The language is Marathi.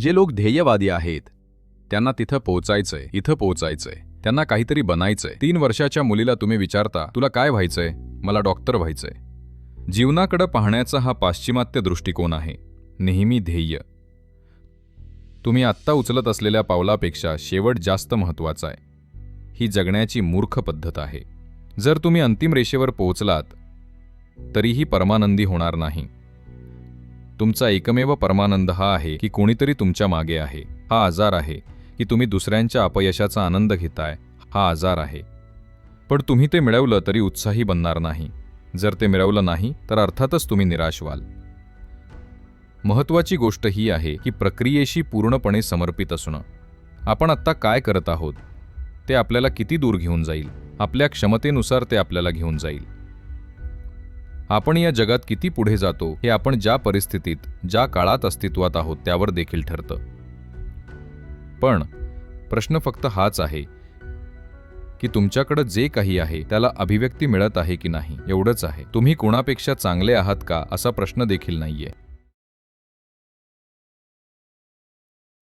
जे लोक ध्येयवादी आहेत त्यांना तिथं पोहोचायचंय इथं पोहोचायचंय त्यांना काहीतरी बनायचंय. तीन वर्षाच्या मुलीला तुम्ही विचारता तुला काय व्हायचंय? मला डॉक्टर व्हायचंय. जीवनाकडं पाहण्याचा हा पाश्चिमात्य दृष्टिकोन आहे. नेहमी ध्येय. तुम्ही आत्ता उचलत असलेल्या पावलापेक्षा शेवट जास्त महत्त्वाचा आहे. ही जगण्याची मूर्ख पद्धत आहे. जर तुम्ही अंतिम रेषेवर पोहोचलात तरीही परमानंदी होणार नाही. तुमचा एकमेव परमानंद हा आहे की कोणीतरी तुमच्या मागे आहे. हा आजार आहे की तुम्ही दुसऱ्यांच्या अपयशाचा आनंद घेताय. हा आजार आहे. पण तुम्ही ते मिळवलं तरी उत्साही बनणार नाही. जर ते मिळवलं नाही तर अर्थातच तुम्ही निराश व्हाल महत्वाची गोष्ट ही आहे की प्रक्रियेशी पूर्णपणे समर्पित असणं. आपण आत्ता काय करत आहोत? ते आपल्याला किती दूर घेऊन जाईल? आपल्या क्षमतेनुसार ते आपल्याला घेऊन जाईल. आपण या जगात किती पुढे जातो हे आपण ज्या परिस्थितीत ज्या काळात अस्तित्वात आहोत त्यावर देखील ठरतं. पण प्रश्न फक्त हाच आहे की तुमच्याकडं जे काही आहे त्याला अभिव्यक्ती मिळत आहे की नाही एवढंच आहे. तुम्ही कोणापेक्षा चांगले आहात का असा प्रश्न देखील नाहीये.